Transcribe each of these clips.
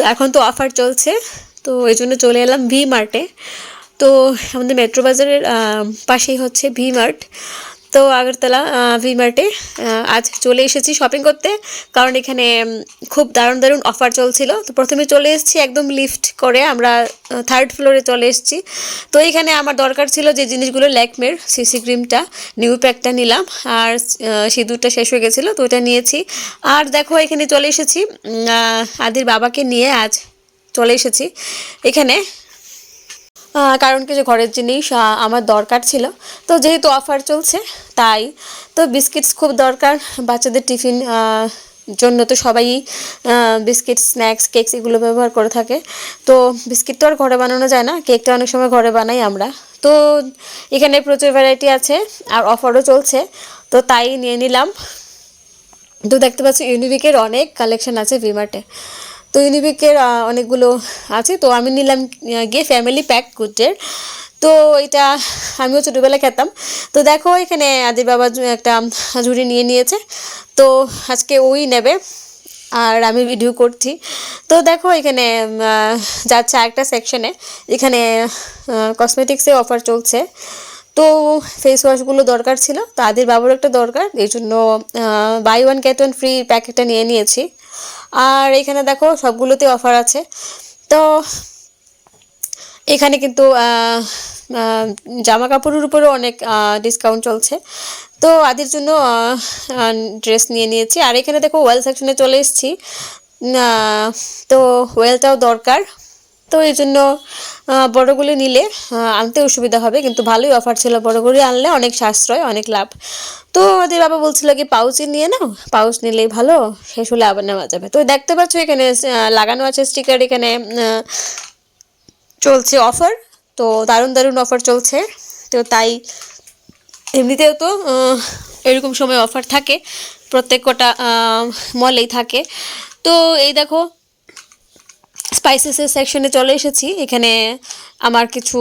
তো এখন তো অফার চলছে, তো এই জন্য চলে এলাম ভি মার্টে তো আমাদের মেট্রো বাজারের পাশেই হচ্ছে ভি মার্ট তো আগরতলা ভি মার্টে আজ চলে এসেছি শপিং করতে। কারণ এখানে খুব দারুণ দারুণ অফার চলছিল। তো প্রথমে চলে এসেছি একদম লিফট করে আমরা থার্ড ফ্লোরে চলে এসেছি। তো এখানে আমার দরকার ছিল যে জিনিসগুলো ল্যাকমের সিসি ক্রিমটা নিউ প্যাকটা নিলাম। আর সিঁদুরটা শেষ হয়ে গেছিল, তো ওটা নিয়েছি। আর দেখো, এখানে চলে এসেছি আদির বাবাকে নিয়ে আজ চলে এসেছি। এখানে কারণ কিছু ঘরের জিনিস আমার দরকার ছিল। তো যেহেতু অফার চলছে, তাই তো বিস্কিটস খুব দরকার। বাচ্চাদের টিফিন জন্য তো সবাই বিস্কিট স্ন্যাক্স কেকস এগুলো ব্যবহার করে থাকে। তো বিস্কিট তো আর ঘরে বানানো যায় না কেকটা অনেক সময় ঘরে বানাই আমরা। তো এখানে প্রচুর ভ্যারাইটি আছে, আর অফারও চলছে। তো তাই নিয়ে নিলাম। তো দেখতে পাচ্ছি ইউনিবিকের অনেক কালেকশন আছে ভিমার্টে তো ইউনিবিকের অনেকগুলো আছে। তো আমি নিলাম গিয়ে ফ্যামিলি প্যাক গুডের তো এটা আমিও ছোটোবেলায় খেতাম। তো দেখো এখানে আদির বাবা একটা ঝুড়ি নিয়ে নিয়েছে। তো আজকে ওই নেবে, আর আমি ভিডিও করছি। তো দেখো এখানে যাচ্ছে একটা সেকশনে এখানে কসমেটিক্সে অফার চলছে। তো ফেস ওয়াশগুলো দরকার ছিল। তো আদির একটা দরকার। এই জন্য buy one get one free প্যাকেটটা নিয়ে নিয়েছি। আর এখানে দেখো সবগুলোতে অফার আছে। তো এখানে কিন্তু জামা কাপড়ের উপরেও অনেক ডিসকাউন্ট চলছে। তো আদির জন্য ড্রেস নিয়ে নিয়েছি। আর এখানে দেখো ওয়েল সেকশনে চলে এসেছি। তো ওয়েলটাও দরকার। তো এই জন্য বড়গুলো নিলে আনতে অসুবিধা হবে। কিন্তু ভালোই অফার ছিল। বড়গুলি আনলে অনেক সাশ্রয়, অনেক লাভ। তো ওদের বাবা বলছিল কি পাউচই নিয়ে নাও। পাউচ নিলেই ভালো, শেষ হলে আবার নেওয়া যাবে। তো দেখতে পাচ্ছ এখানে লাগানো আছে স্টিকার এখানে চলছে অফার তো দারুণ দারুণ অফার চলছে। তো তাই এমনিতেও তো এরকম সময় অফার থাকে। প্রত্যেক কটা মলেই থাকে। তো এই দেখো স্পাইসেসের সেকশনে চলে এসেছি। এখানে আমার কিছু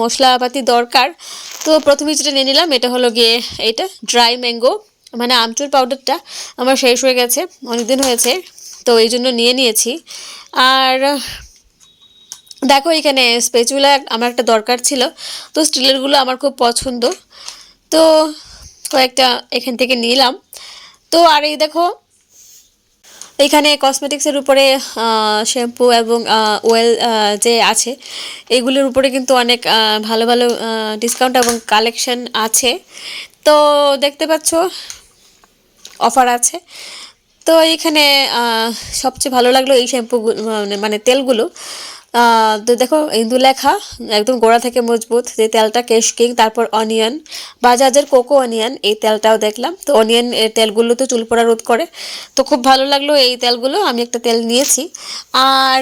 মশলাপাতি দরকার। তো প্রথমে যেটা নিয়ে নিলাম, এটা হলো গিয়ে এটা ড্রাই ম্যাঙ্গো মানে আমচুর পাউডারটা আমার শেষ হয়ে গেছে, অনেকদিন হয়েছে। তো এই জন্য নিয়ে নিয়েছি। আর দেখো এখানে স্পেচুলা আমার একটা দরকার ছিল, তো স্টিলেরগুলো আমার খুব পছন্দ। তো কয়েকটা এখান থেকে নিলাম। তো আর এই দেখো এখানে কসমেটিক্সের উপরে শ্যাম্পু এবং ওয়েল যে আছে, এগুলোর উপরে কিন্তু অনেক ভালো ভালো ডিসকাউন্ট এবং কালেকশন আছে। তো দেখতে পাচ্ছ অফার আছে। তো এইখানে সবচেয়ে ভালো লাগল এই শ্যাম্পু মানে তেলগুলো। তো দেখো ইন্দু লেখা, একদম গোড়া থেকে মজবুত, যে তেলটা কেশ কিং তারপর অনিয়ন বাজাজের কোকো অনিয়ন এই তেলটাও দেখলাম। তো অনিয়ন তেলগুলো তো চুল পড়া রোধ করে। তো খুব ভালো লাগল এই তেলগুলো, আমি একটা তেল নিয়েছি। আর,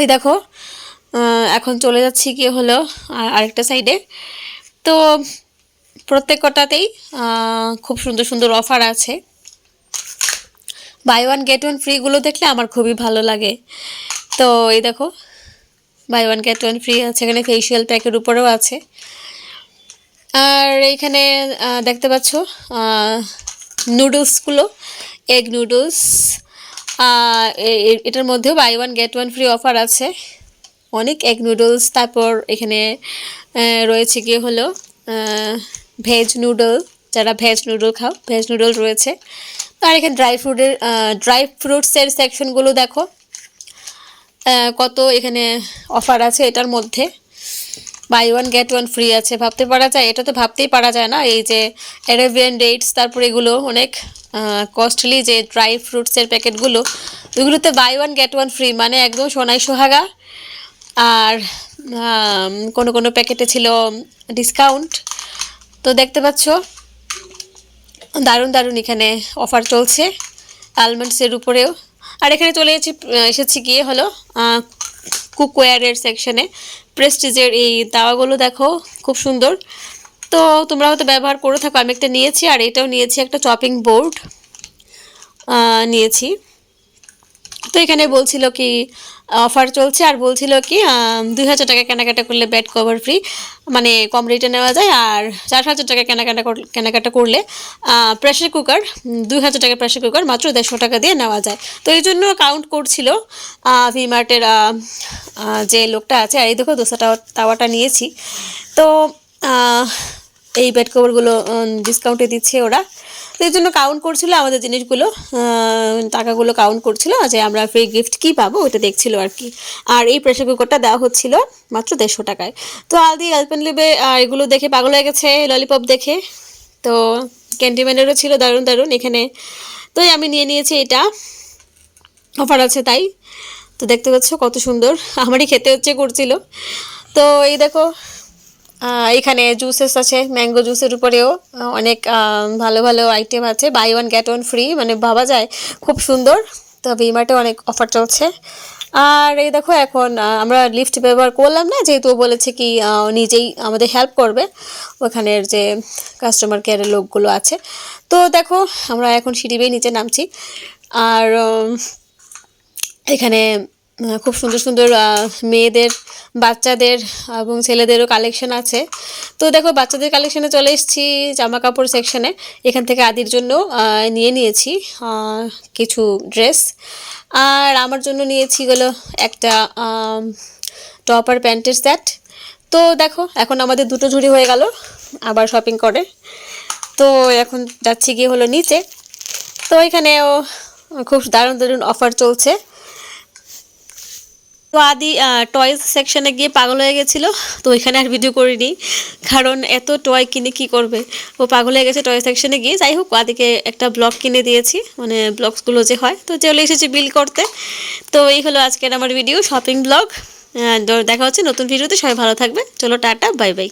এই দেখো এখন চলে যাচ্ছি কি হলো আরেকটা সাইডে তো প্রত্যেক কটাতেই খুব সুন্দর সুন্দর অফার আছে। বাই ওয়ান গেট ওয়ান ফ্রিগুলো দেখলে আমার খুবই ভালো লাগে। তো এই দেখো buy one get one free আছে, এখানে ফেসিয়াল প্যাকের উপরেও আছে। আর এইখানে দেখতে পাচ্ছ নুডলসগুলো এগ নুডলস এটার মধ্যেও buy one get one free offer আছে। অনেক এগ নুডলস তারপর এখানে রয়েছে গিয়ে হলো ভেজ নুডল যারা ভেজ নুডল খাও ভেজ নুডল রয়েছে। আর এখানে ড্রাই ফ্রুটের ড্রাই ফ্রুটসের সেকশনগুলো দেখো। কত এখানে অফার আছে এটার মধ্যে। Buy one get one free আছে। ভাবতে পারা যায়, এটা তো ভাবতেই পারা যায় না। এই যে অ্যারেবিয়ান ডেটস তারপর এগুলো অনেক কস্টলি যে ড্রাই ফ্রুটসের প্যাকেটগুলো ওইগুলোতে buy one get one free মানে একদম সোনাই সোহাগা। আর কোনো কোনো প্যাকেটে ছিল ডিসকাউন্ট তো দেখতে পাচ্ছ দারুণ দারুণ এখানে অফার চলছে আলমন্ডসের উপরেও। আর এখানে চলে এসেছি এসেছি গিয়ে হলো কুকওয়্যারের সেকশনে প্রেস্টিজের এই তাওয়াগুলো দেখো, খুব সুন্দর। তো তোমরা হয়তো ব্যবহার করে থাকো, আমি একটা নিয়েছি, আর এটাও নিয়েছি, একটা চপিং বোর্ড নিয়েছি। তো এখানে বলছিল কি অফার চলছে আর বলছিল কি দুই হাজার টাকা কেনাকাটা করলে ব্যাড কভার ফ্রি মানে কম রেটে নেওয়া যায় আর চার হাজার টাকা কেনাকাটা কেনাকাটা করলে প্রেশার কুকার দুই হাজার টাকা প্রেশার কুকার মাত্র দেড়শো টাকা দিয়ে নেওয়া যায়। তো এই জন্য কাউন্ট করছিল ভিমার্টের যে লোকটা আছে, আর এই দেখো দোসা তাওয়াটা নিয়েছি। তো এই ব্যাড কভারগুলো ডিসকাউন্টে দিচ্ছে ওরা। তো এই জন্য কাউন্ট করছিল, আমাদের জিনিসগুলো টাকাগুলো কাউন্ট করছিল, যে আমরা ফ্রি গিফট কি পাবো ওটা দেখছিল আর কি। আর এই প্রেশার কুকারটা দেওয়া হচ্ছিল মাত্র দেড়শো টাকায়। তো আলদি আলপেনলিবে এগুলো দেখে পাগল হয়ে গেছে ললিপপ দেখে। তো ক্যান্টিম্যানেরও ছিল, দারুণ দারুণ এখানে। তো আমি নিয়ে নিয়েছি এটা। অফার আছে তাই। তো দেখতে পাচ্ছ কত সুন্দর। আমারই খেতে হচ্ছে, করছিল। তো এই দেখো এখানে জুসেস আছে ম্যাঙ্গো জুসের উপরেও অনেক ভালো ভালো আইটেম আছে। Buy one get one free মানে ভাবা যায়, খুব সুন্দর। তো ভিমার্টে অনেক অফার চলছে। আর এই দেখো এখন আমরা লিফট ব্যবহার করলাম না, যেহেতু বলেছে কি নিজেই আমাদের হেল্প করবে। ওখানের যে কাস্টমার কেয়ারের লোকগুলো আছে। তো দেখো, আমরা এখন সিঁড়ি বেয়ে নিচে নামছি। আর এখানে খুব সুন্দর সুন্দর মেয়েদের বাচ্চাদের এবং ছেলেদেরও কালেকশন আছে। তো দেখো, বাচ্চাদের কালেকশনে চলে এসেছি জামা কাপড় সেকশনে এখান থেকে আদির জন্য নিয়ে নিয়েছি কিছু ড্রেস আর আমার জন্য নিয়েছি হলো একটা টপ আর প্যান্টের সেট তো দেখো, এখন আমাদের দুটো ঝুড়ি হয়ে গেল, আবার শপিং করে। তো এখন যাচ্ছি গিয়ে হলো নিচে। তো এখানেও খুব দারুণ দারুণ অফার চলছে। তো আদি টয়েস সেকশনে গিয়ে পাগল হয়ে গেছিল, তো ওইখানে আর ভিডিও করিনি। কারণ এত টয় কিনে কি করবে? ও পাগল হয়ে গেছে টয় সেকশনে গিয়ে। যাই হোক, আদিকে একটা ব্লগ কিনে দিয়েছি মানে ব্লগসগুলো যে হয়। তো চলে এসেছি বিল করতে। তো এই হলো আজকের আমার ভিডিও শপিং ব্লগ দেখা হচ্ছে নতুন ভিডিওতে সবাই ভালো থাকবে চলো, টাটা বাই বাই